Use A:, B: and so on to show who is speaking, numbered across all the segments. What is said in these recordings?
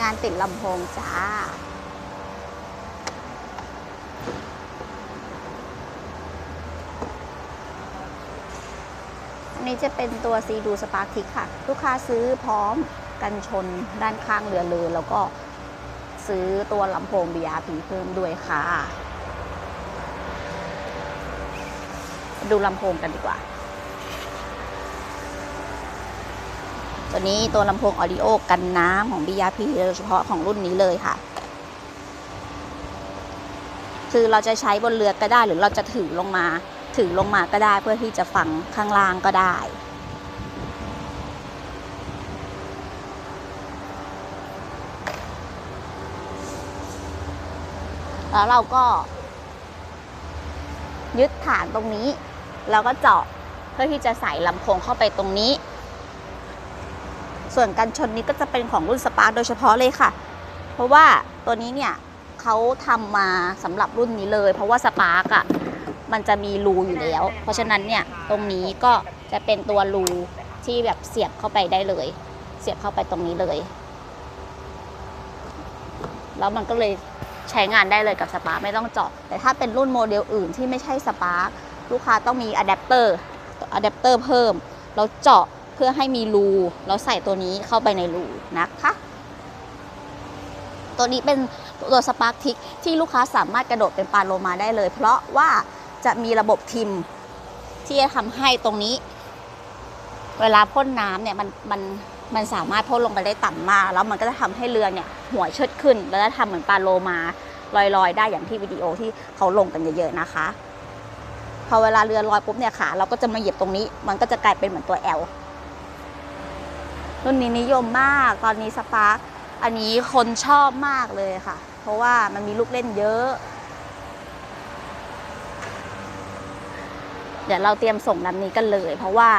A: งานติดลำโพงจ้า อันนี้จะเป็นตัวซีดูสปาร์คทิกค่ะ ลูกค้าซื้อพร้อมกันชนด้านข้างเรือเลย แล้วก็ซื้อตัวลำโพง BRP เพิ่มด้วยค่ะ ดูลำโพงกันดีกว่า ตัวนี้ตัวลำโพงออดิโอกันน้ำของ BRP โดยเฉพาะของรุ่นนี้เลยค่ะ คือเราจะใช้บนเรือก็ได้หรือเราจะถือลงมา ถือลงมาก็ได้เพื่อที่จะฟังข้างล่างก็ได้แล้วเราก็ ยึดฐานตรงนี้ แล้วก็เจาะเพื่อที่จะใส่ลำโพงเข้าไปตรงนี้ ส่วนกันชนนี้ก็จะเป็นของรุ่นสปาร์คโดยเฉพาะเลยค่ะ เพราะว่าตัวนี้เนี่ยเขาทำมาสำหรับรุ่นนี้เลย เพราะว่าสปาร์กอะมันจะมีรูอยู่แล้ว เพราะฉะนั้นเนี่ยตรงนี้ก็จะเป็นตัวรูที่แบบเสียบเข้าไปได้เลย เสียบเข้าไปตรงนี้เลย แล้วมันก็เลยใช้งานได้เลยกับสปาร์ไม่ต้องเจาะแต่ถ้าเป็นรุ่นโมเดลอื่นที่ไม่ใช่สปาร์ลูกค้าต้องมีอะแดปเตอร์อะแดปเตอร์เพิ่ม แล้วเจาะ เพื่อให้มีรูแล้วใส่ตัวนี้เข้าไปในรูนะคะ ตัวนี้เป็นตัวสปาร์คทิกที่ลูกค้าสามารถกระโดดเป็นปลาโลมาได้เลย เพราะว่าจะมีระบบทิม ที่จะทำให้ตรงนี้ เวลาพ่นน้ำเนี่ยมันมันมันสามารถพ่นลงไปได้ต่ำมาก แล้วมันก็จะทำให้เรือเนี่ยหัวเชิดขึ้น แล้วจะทำเหมือนปลาโลมาลอยๆ ได้อย่างที่วิดีโอที่เขาลงกันเยอะๆนะคะพอเวลาเรือลอยปุ๊บเนี่ยขาเราก็จะมาเหยียบตรงนี้ มันก็จะกลายเป็นเหมือนตัว L รุ่นนี้นิยมมาก ตอนนี้สปาร์คอันนี้คนชอบมากเลยค่ะ เพราะว่ามันมีลูกเล่นเยอะ เดี๋ยวเราเตรียมส่งลำนี้กันเลย เพราะว่า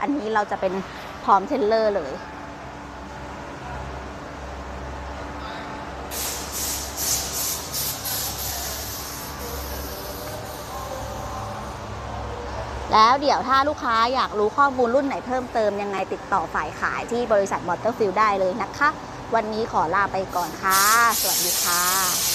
A: อันนี้เราจะเป็นพร้อมเทนเลอร์เลย แล้วเดี๋ยวถ้าลูกค้าอยากรู้ข้อมูลรุ่นไหนเพิ่มเติมยังไงติดต่อฝ่ายขายที่บริษัทมอเตอร์ฟิลได้เลยนะคะ วันนี้ขอลาไปก่อนค่ะ สวัสดีค่ะ